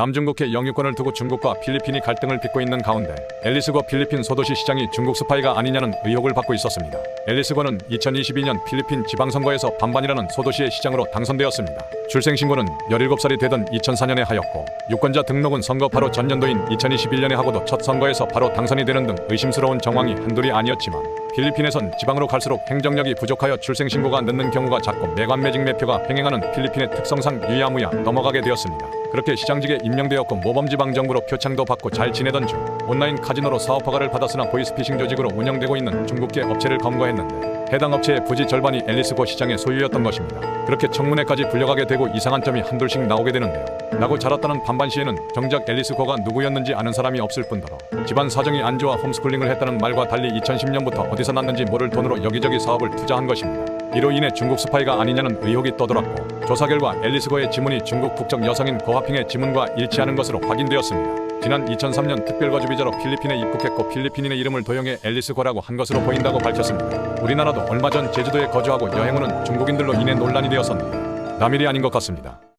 남중국해 영유권을 두고 중국과 필리핀이 갈등을 빚고 있는 가운데 앨리스고 필리핀 소도시 시장이 중국 스파이가 아니냐는 의혹을 받고 있었습니다. 앨리스고는 2022년 필리핀 지방선거에서 반반이라는 소도시의 시장으로 당선되었습니다. 출생신고는 17살이 되던 2004년에 하였고 유권자 등록은 선거 바로 전년도인 2021년에 하고도 첫 선거에서 바로 당선이 되는 등 의심스러운 정황이 한둘이 아니었지만 필리핀에선 지방으로 갈수록 행정력이 부족하여 출생신고가 늦는 경우가 잦고 매관 매직 매표가 횡행하는 필리핀의 특성상 유야무야 넘어가게 되었습니다. 그렇게 시장직에 임명되었고 모범지방정부로 표창도 받고 잘 지내던 중 온라인 카지노로 사업 허가를 받았으나 보이스피싱 조직으로 운영되고 있는 중국계 업체를 검거했는데 해당 업체의 부지 절반이 앨리스고 시장의 소유였던 것입니다. 그렇게 청문회까지 불려가게 되고 이상한 점이 한둘씩 나오게 되는데요. 나고 자랐다는 반반시에는 정작 앨리스고가 누구였는지 아는 사람이 없을 뿐더러 집안 사정이 안 좋아 홈스쿨링을 했다는 말과 달리 2010년부터 어디서 났는지 모를 돈으로 여기저기 사업을 투자한 것입니다. 이로 인해 중국 스파이가 아니냐는 의혹이 떠돌았고 조사 결과 앨리스고의 지문이 중국 국적 여성인 고하핑의 지문과 일치하는 것으로 확인되었습니다. 지난 2003년 특별거주비자로 필리핀에 입국했고 필리핀인의 이름을 도용해 앨리스고라고 한 것으로 보인다고 밝혔습니다. 우리나라도 얼마 전 제주도에 거주하고 여행 오는 중국인들로 인해 논란이 되었었는데 남일이 아닌 것 같습니다.